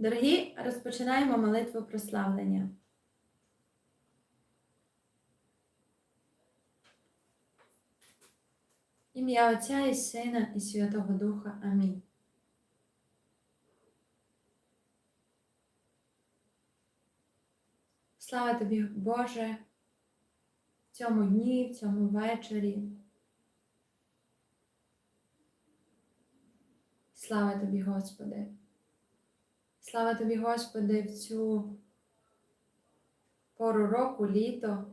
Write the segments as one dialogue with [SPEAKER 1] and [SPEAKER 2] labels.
[SPEAKER 1] Дорогі, розпочинаємо молитву прославлення. Ім'я Отця і Сина і Святого Духа. Амінь. Слава тобі, Боже, в цьому дні, в цьому вечорі. Слава тобі, Господи. Слава тобі, Господи, в цю пору року, літо.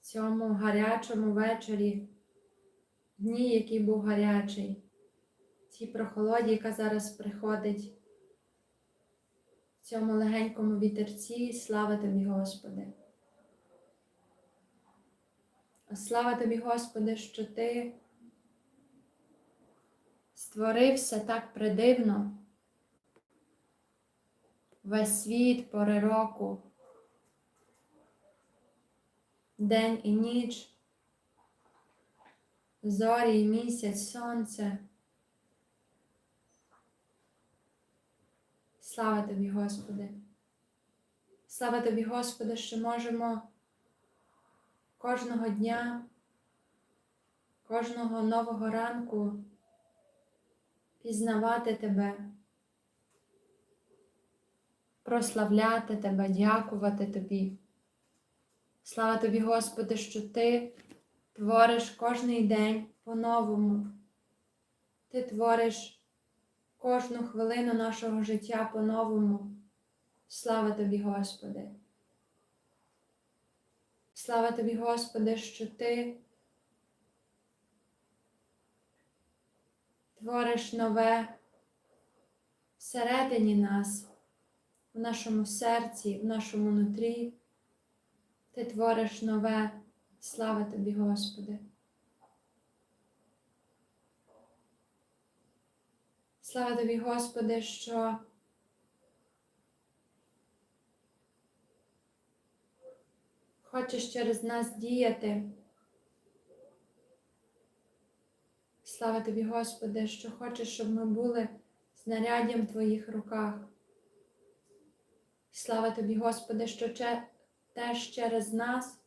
[SPEAKER 1] В цьому гарячому вечорі, дні, який був гарячий, цій прохолоді, яка зараз приходить, в цьому легенькому вітерці, слава тобі, Господи. Слава тобі, Господи, що Ти створився так придивно весь світ пори року, день і ніч, зорі і місяць, сонце. Слава тобі, Господи. Слава тобі, Господи, що можемо кожного дня, кожного нового ранку пізнавати Тебе, прославляти Тебе, дякувати Тобі. Слава Тобі, Господи, що Ти твориш кожний день по-новому. Ти твориш кожну хвилину нашого життя по-новому. Слава Тобі, Господи. Слава Тобі, Господи, що Ти твориш нове всередині нас, в нашому серці, в нашому нутрі. Ти твориш нове. Слава Тобі, Господи. Слава Тобі, Господи, що хочеш через нас діяти. Слава тобі, Господи, що хочеш, щоб ми були знаряддям в Твоїх руках. Слава тобі, Господи, що теж через нас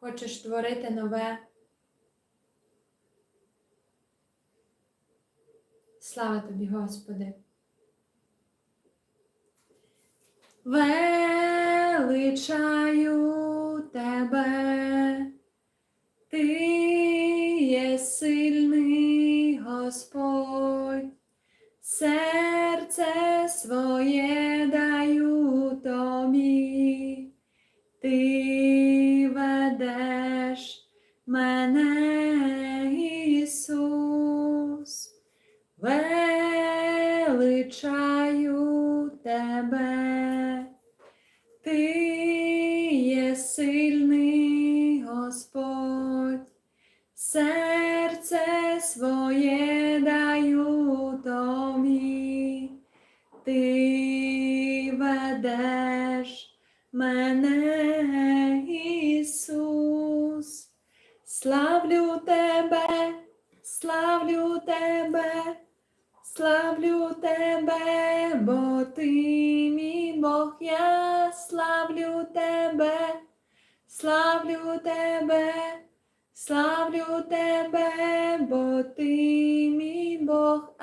[SPEAKER 1] хочеш творити нове. Слава тобі, Господи. Величаю Тебе. Ти є сильний Господь, серце своє даю славлю тебе, славлю тебе. Славлю тебе, бо ти мій Бог, я славлю тебе, славлю тебе, славлю тебе, бо ти мій Бог,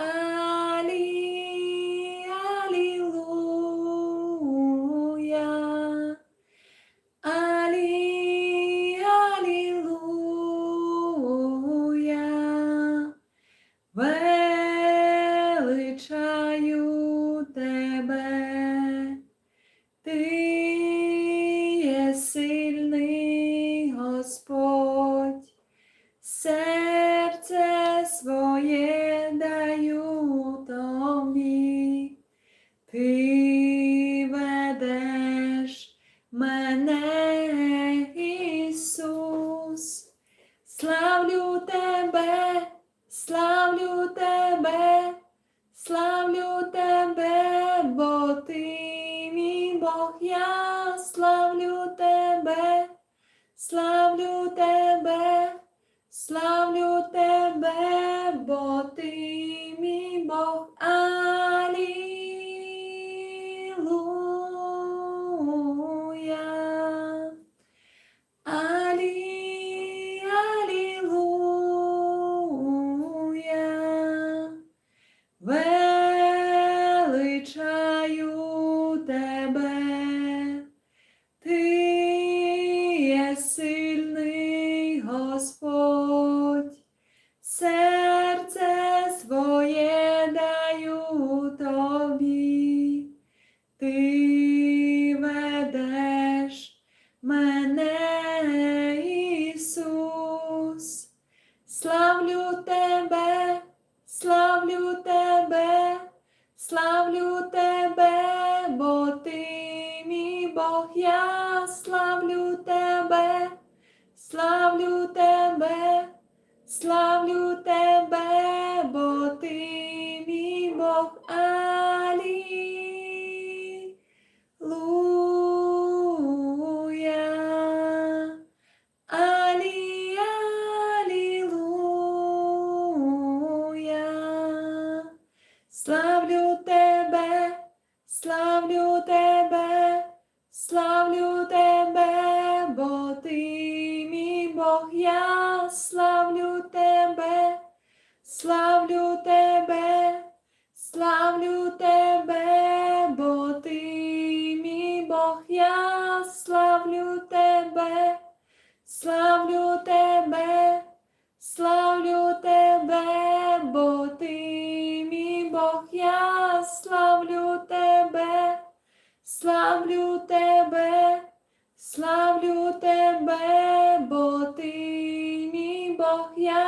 [SPEAKER 1] славлю тебе, бо ти мій Бог, я славлю тебе, славлю тебе, славлю тебе, Славлю тебе, славлю тебе, бо ти мій Бог, я славлю тебе, славлю тебе, славлю тебе, бо ти мій Бог, я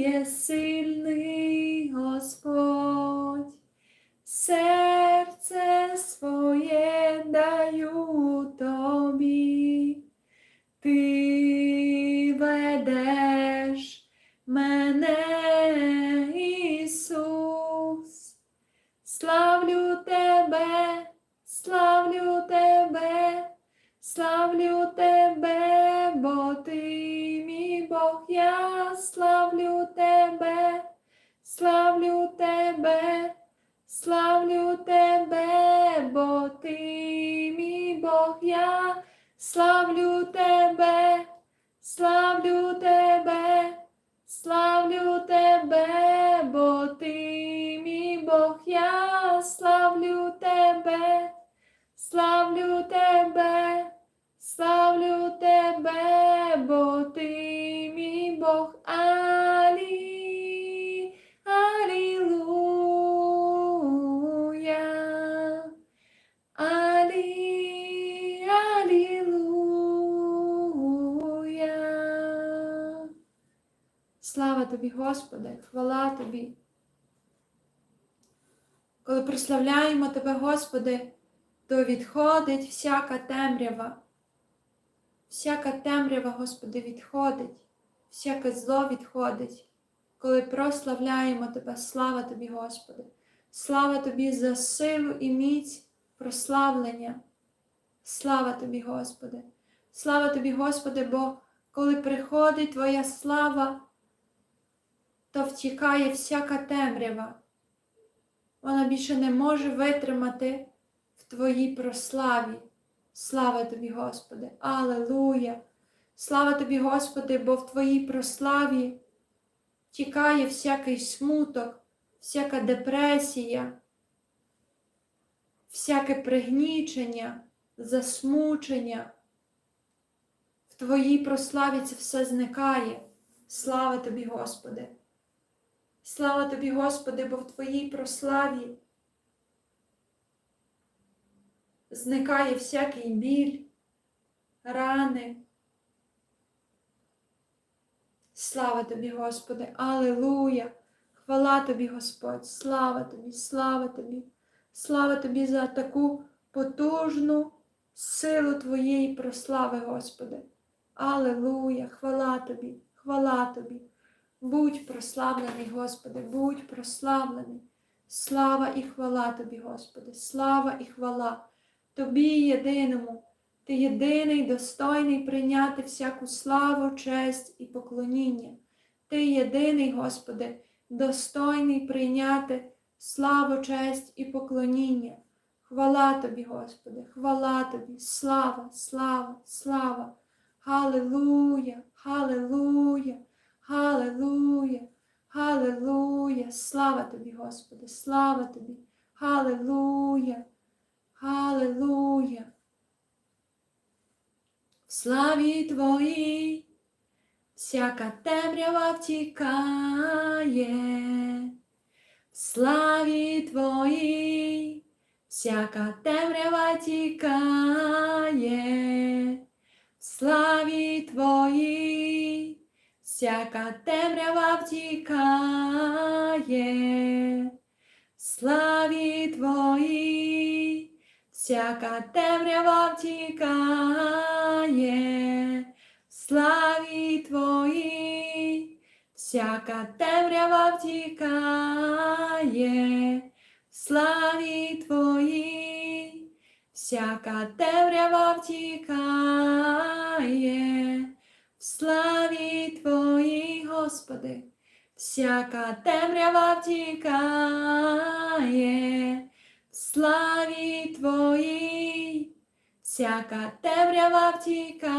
[SPEAKER 1] є сильний Господь, серце тебе, славлю тебе, бо ти мій Бог, я славлю тебе, славлю тебе, славлю тебе, бо ти мій Бог, я славлю тобі, Господи, хвала тобі. Коли прославляємо Тебе, Господи, то відходить всяка темрява. Всяка темрява, Господи, відходить, всяке зло відходить. Коли прославляємо Тебе, слава Тобі, Господи, слава Тобі за силу і міць прославлення. Слава Тобі, Господи, слава Тобі, Господи, бо коли приходить Твоя слава, то втікає всяка темрява. Вона більше не може витримати в Твоїй прославі. Слава Тобі, Господи, Алелуя! Слава Тобі, Господи, бо в Твоїй прославі тікає всякий смуток, всяка депресія, всяке пригнічення, засмучення. В Твоїй прославі це все зникає. Слава Тобі, Господи! Слава Тобі, Господи, бо в Твоїй прославі зникає всякий біль, рани. Слава Тобі, Господи, Аллилуйя! Хвала Тобі, Господь, слава Тобі, слава Тобі, слава Тобі за таку потужну силу Твоєї прослави, Господи. Аллилуйя, хвала Тобі, хвала тобі. Будь прославлений, Господи, будь прославлений. Слава і хвала тобі, Господи, слава і хвала Тобі єдиному. Ти єдиний, достойний прийняти всяку славу, честь і поклоніння. Ти єдиний, Господи, достойний прийняти славу, честь і поклоніння. Хвала тобі, Господи, хвала тобі, слава, слава, слава. Халилуя, Халилуя, Халилуя, Халилуя. Слава тобі, Господи, слава тобі, Халилуя, Халилуя. В славі Твоїй всяка темрява втікає, в славі Твоїй всяка темрява тікає, в славі Твоїй всяка темрява втікає, в славі Твоїй всяка темрява втікає, славі Твоїй всяка темрява втікає, в славі Твоїй всяка темрява втікає, в славі Твоїй, Господи, всяка темрява втікає, в славі Твоїй, всяка темрява втікає,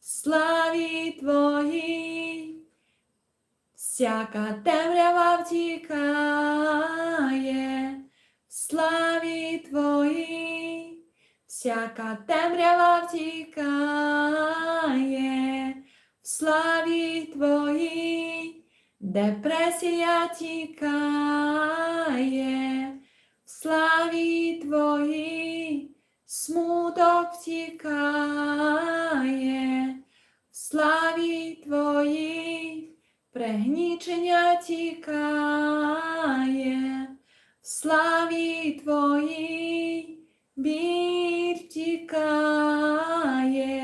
[SPEAKER 1] в славі Твоїй, всяка темрява втікає, в славі Твоїй, всяка темрява втікає, в славі Твоїй, депресія тікає, в славі Твоїй, смуток втікає, в славі Твоїй, пригнічення тікає, в славі Твоїй, біль тікає,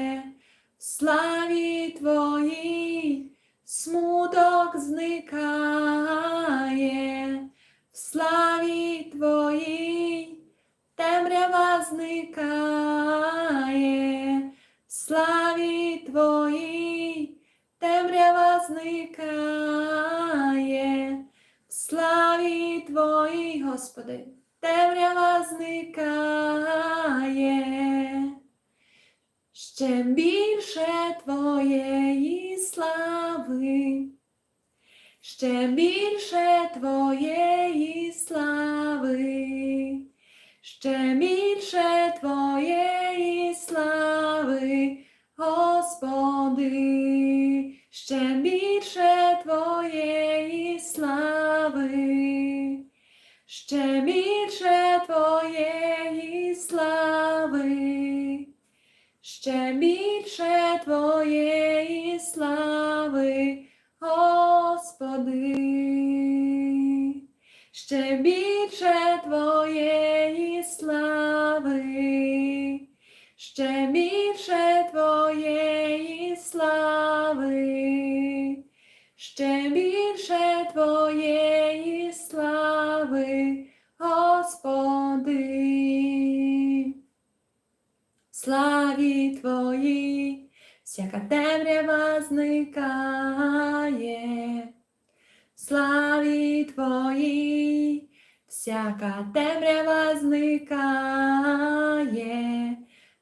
[SPEAKER 1] в славі Твоїй, смуток зникає, в славі Твоїй, темрява зникає, в славі Твоїй, темрява зникає, в славі Твоїй, Господи, темрява зникає. Ще більше Твоєї слави, ще більше Твоєї слави, ще більше Твоєї слави, Господи, ще більше Твоєї слави, ще більше Твоєї слави, ще більше Твоєї слави, Господи, ще більше Твоєї слави, ще більше Твоєї Славі Твоїй, всяка темрява зникає, славі Твоїй, всяка темрява зникає,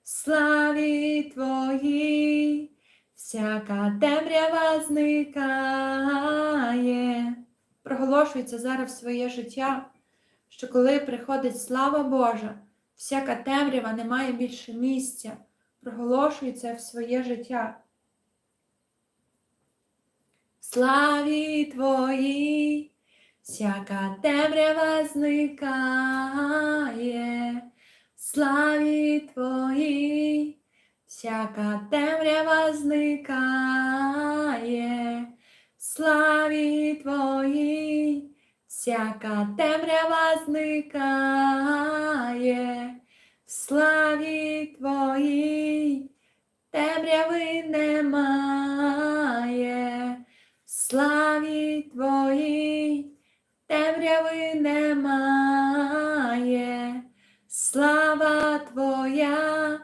[SPEAKER 1] славі Твоїй, всяка темрява зникає. Проголошується зараз в своє життя, що коли приходить слава Божа, всяка темрява не має більше місця. Проголошується в своє життя. Славі Твоїй, всяка темрява зникає, славі Твоїй, всяка темрява зникає, славі Твоїй, всяка темрява зникає, в славі Твоїй, темряви немає, в славі Твоїй темряви немає, слава Твоя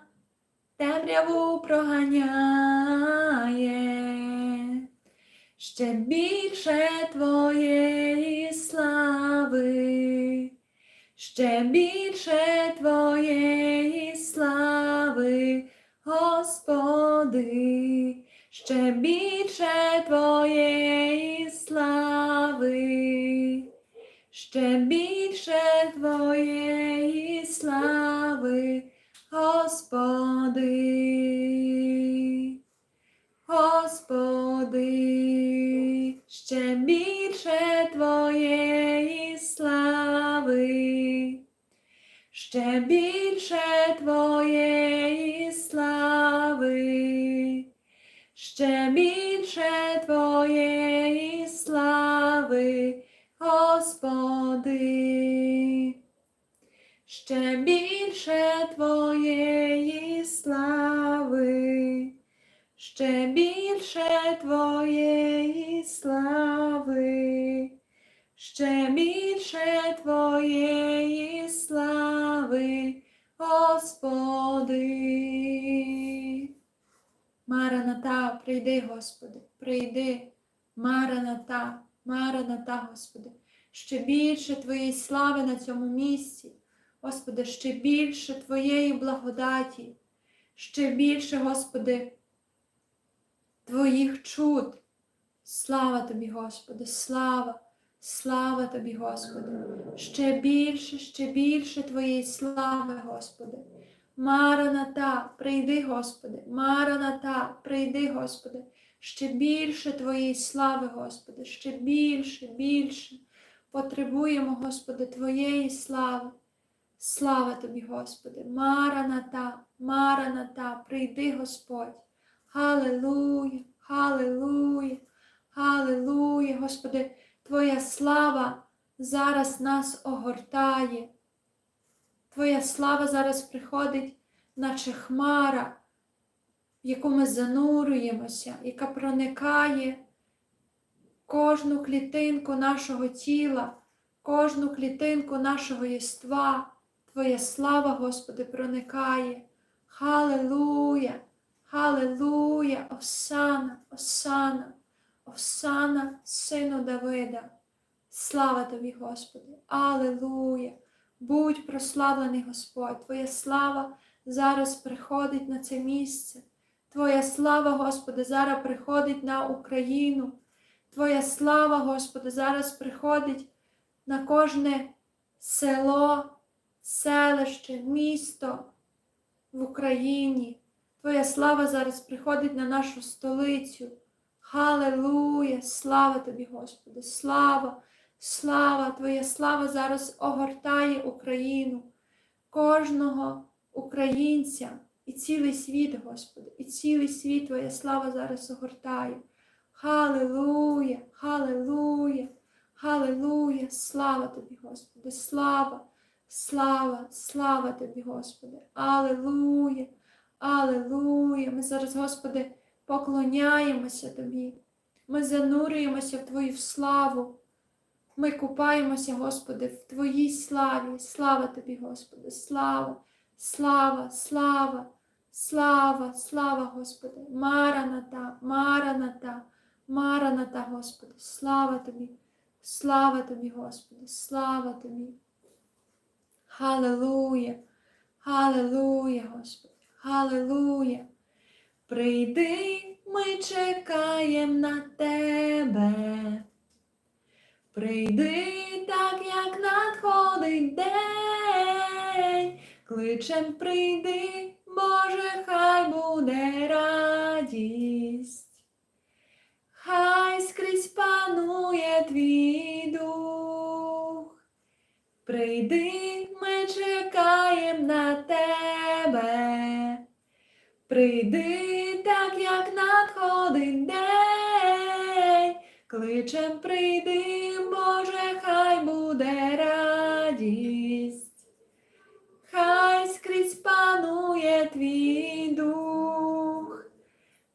[SPEAKER 1] темряву проганяє, ще більше Твоєї слави, ще більше Твоєї слави, Господи, ще більше Твоєї слави, ще більше Твоєї слави, Господи, Господи, ще більше Твоєї слави, ще більше Твоєї слави, ще більше Твоєї слави, Господи, ще більше Твоєї слави, ще більше Твоєї слави, ще більше Твоєї слави, Господи. Мараната, прийди, Господи, прийди, Мараната, Мараната, Господи, ще більше Твоєї слави на цьому місці, Господи, ще більше Твоєї благодаті, ще більше, Господи, Твоїх чуд. Слава Тобі, Господи, слава, слава Тобі, Господи, ще більше, ще більше Твоєї слави, Господи. Мараната, прийди, Господи, Мараната, прийди, Господи, ще більше Твоєї слави, Господи, ще більше, більше. Потребуємо, Господи, Твоєї слави. Слава Тобі, Господи, Мараната, Мараната, прийди, Господь. Халилуя, Халилуя, Халилуя, Господи, Твоя слава зараз нас огортає. Твоя слава зараз приходить, наче хмара, в яку ми занурюємося, яка проникає кожну клітинку нашого тіла, кожну клітинку нашого єства. Твоя слава, Господи, проникає. Халилуя, Халилуя, Осана, Осана, Осана, Сину Давида. Слава тобі, Господи, Аллилуйя! Будь прославлений Господь, Твоя слава зараз приходить на це місце. Твоя слава, Господи, зараз приходить на Україну. Твоя слава, Господи, зараз приходить на кожне село, селище, місто в Україні. Твоя слава зараз приходить на нашу столицю. Халилуя! Слава тобі, Господи! Слава! Слава, Твоя слава зараз огортає Україну, кожного українця і цілий світ, Господи, і цілий світ Твоя слава зараз огортає. Халилуя, Халилуя, Халилуя, слава Тобі, Господи, слава, слава, слава Тобі, Господи, Аллилуйя, Аллилуйя. Ми зараз, Господи, поклоняємося Тобі. Ми занурюємося в Твою славу. Ми купаємося, Господи, в Твоїй славі. Слава Тобі, Господи, слава, слава, слава, слава, слава, Господи, Мараната, Мараната, Мараната, Господи, слава Тобі, слава Тобі, Господи, слава Тобі. Халилуя, Халилуя, Господи, Халилуя. Прийди, ми чекаємо на Тебе. Прийди так, як надходить день, кличем прийди, Боже, хай буде радість, хай скрізь панує твій дух. Прийди, ми чекаємо на тебе. Прийди так, як надходить день, кличем прийди, Боже, хай буде радість, хай скрізь панує твій дух,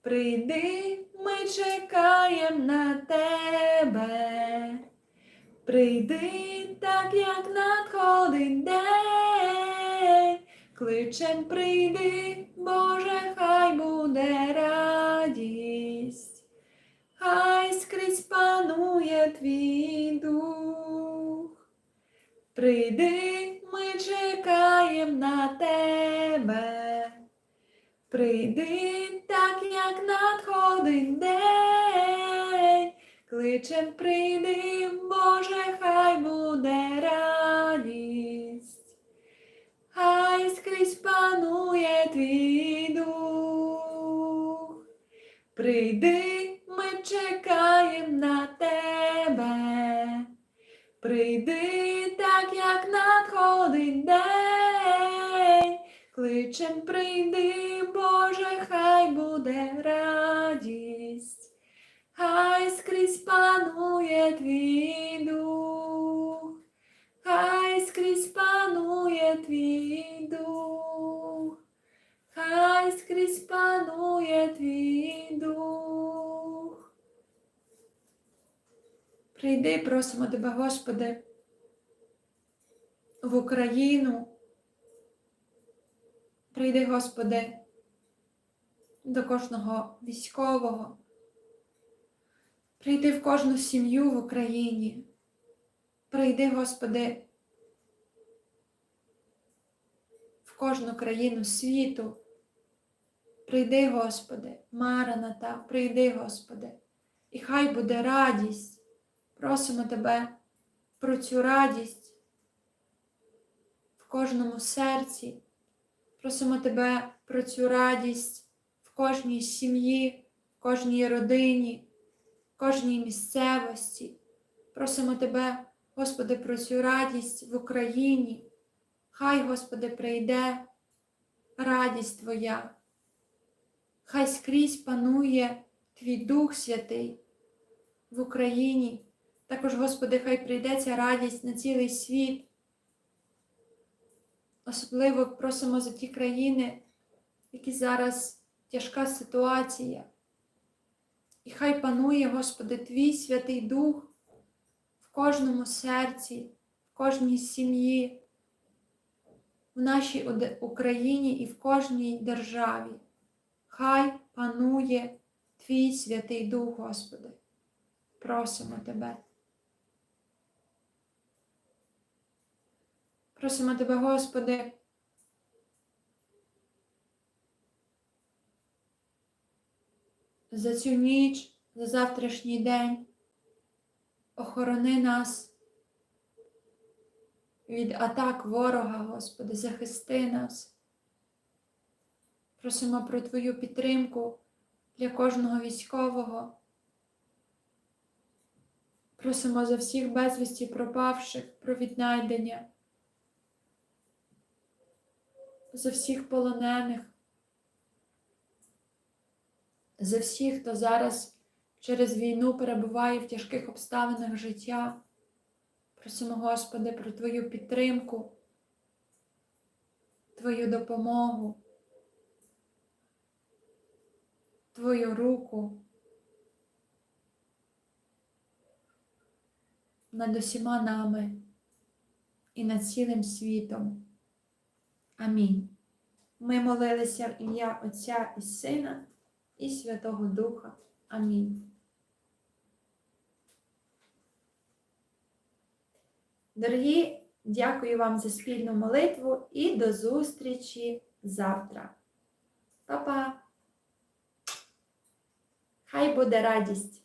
[SPEAKER 1] Прийди, ми чекаємо на тебе. Прийди, так як надходить день. Кличем прийди, Боже, хай буде радість, хай скрізь панує твій дух. Прийди, ми чекаємо на тебе. Прийди, так як надходить день. Кличем прийди, Боже, хай буде радість. Панує твій дух. Прийди, ми чекаємо на тебе. Прийди, так як надходить день. Кличем прийди, Боже, хай буде радість. Хай скрізь панує твій дух. Хай скрізь панує твій дух. Скрізь панує дух. Прийди, просимо тебе, Господи, в Україну. Прийди, Господи, до кожного військового. Прийди в кожну сім'ю в Україні. Прийди, Господи, в кожну країну світу. Прийди, Господи, Мараната, прийди, Господи, і хай буде радість. Просимо Тебе про цю радість в кожному серці. Просимо Тебе про цю радість в кожній сім'ї, в кожній родині, в кожній місцевості. Просимо Тебе, Господи, про цю радість в Україні. Хай, Господи, прийде радість Твоя. Хай скрізь панує Твій Дух Святий в Україні. Також, Господи, хай прийде ця радість на цілий світ. Особливо просимо за ті країни, які зараз тяжка ситуація. І хай панує, Господи, Твій Святий Дух в кожному серці, в кожній сім'ї, в нашій Україні і в кожній державі. Хай панує Твій Святий Дух, Господи. Просимо Тебе. Просимо Тебе, Господи, за цю ніч, за завтрашній день. Охорони нас від атак ворога, Господи, захисти нас. Просимо про Твою підтримку для кожного військового. Просимо за всіх безвісті пропавших про віднайдення, за всіх полонених, за всіх, хто зараз через війну перебуває в тяжких обставинах життя. Просимо, Господи, про Твою підтримку, Твою допомогу, Твою руку над усіма нами і над цілим світом. Амінь. Ми молилися в ім'я Отця і Сина і Святого Духа. Амінь. Дорогі, дякую вам за спільну молитву і до зустрічі завтра. Па-па! Хай буде радість!